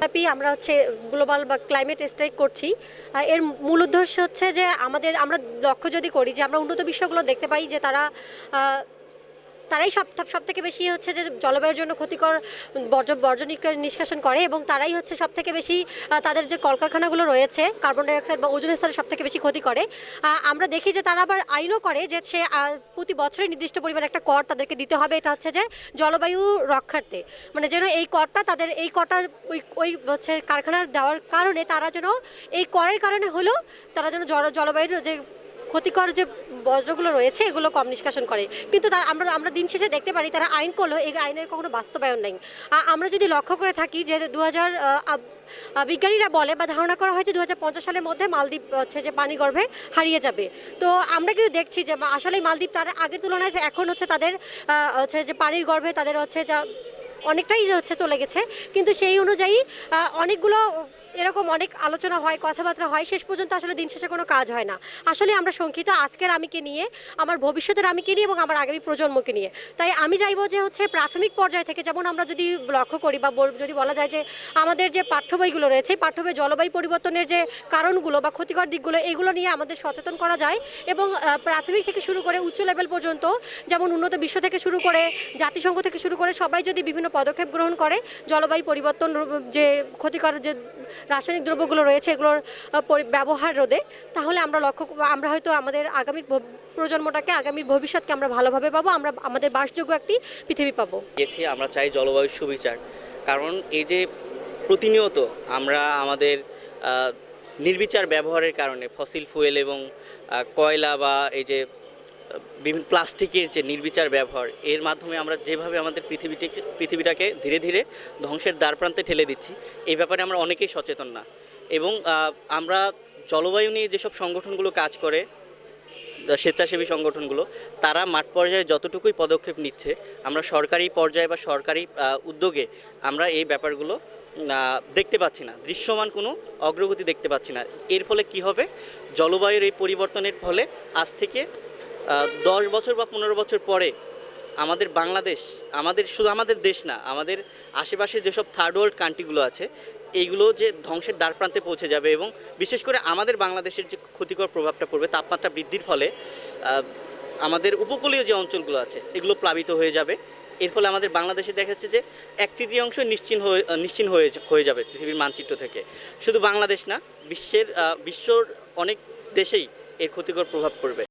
ব্যাপী আমরা হচ্ছে গ্লোবাল বা ক্লাইমেট স্ট্রাইক করছি। এর মূল উদ্দেশ্য হচ্ছে যে আমাদের, আমরা লক্ষ্য যদি করি যে আমরা উন্নত বিষয়গুলো দেখতে পাই যে তারা তারাই সব সব থেকে বেশি হচ্ছে যে জলবায়ুর জন্য ক্ষতিকর বর্জ্য বর্জ্য নিষ্কাশন করে এবং তারাই হচ্ছে সব থেকে বেশি তাদের যে কলকারখানাগুলো রয়েছে কার্বন ডাইঅক্সাইড বা ওজন স্তরে সব থেকে বেশি ক্ষতি করে। আমরা দেখি যে তারা আবার আইনও করে যে সে প্রতি বছরে নির্দিষ্ট পরিমাণ একটা কর তাদেরকে দিতে হবে। এটা হচ্ছে যে জলবায়ু রক্ষার্থে। মানে যেন এই করটা তাদের, এই করটা ওই ওই হচ্ছে কারখানার দেওয়ার কারণে তারা যেন এই করের কারণে হলেও তারা যেন জল- জলবায়ুর যে ক্ষতিকর যে বজ্রগুলো রয়েছে, এগুলো কম নিষ্কাশন করে। কিন্তু তার, আমরা আমরা দিন শেষে দেখতে পারি তারা আইন করলেও এই আইনের কখনো বাস্তবায়ন নেই। আমরা যদি লক্ষ্য করে থাকি যে দু হাজার বিজ্ঞানীরা বলে বা ধারণা করা হয়েছে দু হাজার পঞ্চাশ সালের মধ্যে মালদ্বীপ, হচ্ছে যে পানি গর্ভে হারিয়ে যাবে। তো আমরা কিন্তু দেখছি যে আসলে মালদ্বীপ তার আগের তুলনায় এখন হচ্ছে তাদের হচ্ছে যে পানির গর্ভে তাদের হচ্ছে যা অনেকটাই হচ্ছে চলে গেছে। কিন্তু সেই অনুযায়ী অনেকগুলো এরকম অনেক আলোচনা হয়, কথাবার্তা হয়, শেষ পর্যন্ত আসলে দিন শেষে কোনো কাজ হয় না। আসলে আমরা শঙ্কিত আজকের আমিকে নিয়ে, আমার ভবিষ্যতের আমিকে নিয়ে এবং আমার আগামী প্রজন্মকে নিয়ে। তাই আমি চাইব যে হচ্ছে প্রাথমিক পর্যায় থেকে যেমন আমরা যদি লক্ষ্য করি বা যদি বলা যায় যে আমাদের যে পাঠ্য বইগুলো রয়েছে পাঠ্য বই জলবায়ু পরিবর্তনের যে কারণগুলো বা ক্ষতিকর দিকগুলো, এগুলো নিয়ে আমাদের সচেতন করা যায় এবং প্রাথমিক থেকে শুরু করে উচ্চ লেভেল পর্যন্ত, যেমন উন্নত বিশ্ব থেকে শুরু করে, জাতিসংঘ থেকে শুরু করে সবাই যদি বিভিন্ন পদক্ষেপ গ্রহণ করে, জলবায়ু পরিবর্তন, যে ক্ষতিকর যে রাসায়নিক দ্রব্যগুলো রয়েছে, এগুলোর ব্যবহার রোধে, তাহলে আমরা লক্ষ্য আমরা হয়তো আমাদের আগামী প্রজন্মটাকে আগামী ভবিষ্যৎকে আমরা ভালোভাবে পাবো, আমরা আমাদের বাসযোগ্য একটি পৃথিবী পাবো। গেছি আমরা চাই জলবায়ু সুবিচার। কারণ এই যে প্রতিনিয়ত আমরা আমাদের নির্বিচার ব্যবহারের কারণে ফসিল ফুয়েল এবং কয়লা বা এই যে বিভিন্ন প্লাস্টিকের যে নির্বিচার ব্যবহার, এর মাধ্যমে আমরা যেভাবে আমাদের পৃথিবীটিকে, পৃথিবীটাকে ধীরে ধীরে ধ্বংসের দ্বারপ্রান্তে ঠেলে দিচ্ছি এই ব্যাপারে আমরা অনেকেই সচেতন না। এবং আমরা জলবায়ু নিয়ে যেসব সংগঠনগুলো কাজ করে স্বেচ্ছাসেবী সংগঠনগুলো, তারা মাঠ পর্যায়ে যতটুকুই পদক্ষেপ নিচ্ছে, আমরা সরকারি পর্যায়ে বা সরকারি উদ্যোগে আমরা এই ব্যাপারগুলো দেখতে পাচ্ছি না। দৃশ্যমান কোনো অগ্রগতি দেখতে পাচ্ছি না। এর ফলে কি হবে? জলবায়ুর এই পরিবর্তনের ফলে আজ থেকে দশ বছর বা পনেরো বছর পরে আমাদের বাংলাদেশ আমাদের শুধু আমাদের দেশ না আমাদের আশেপাশে যেসব থার্ড ওয়ার্ল্ড কান্ট্রিগুলো আছে এইগুলো যে ধ্বংসের দ্বারপ্রান্তে পৌঁছে যাবে এবং বিশেষ করে আমাদের বাংলাদেশের যে ক্ষতিকর প্রভাবটা পড়বে তাপমাত্রা বৃদ্ধির ফলে আমাদের উপকূলীয় যে অঞ্চলগুলো আছে এগুলো প্লাবিত হয়ে যাবে। এর ফলে আমাদের বাংলাদেশে দেখা যাচ্ছে যে এক তৃতীয়াংশ নিশ্চিহ্ন হয়ে আহ, নিশ্চিহ্ন হয়ে হয়ে যাবে পৃথিবীর মানচিত্র থেকে। শুধু বাংলাদেশ না বিশ্বের বিশ্বর অনেক দেশেই এর ক্ষতিকর প্রভাব পড়বে।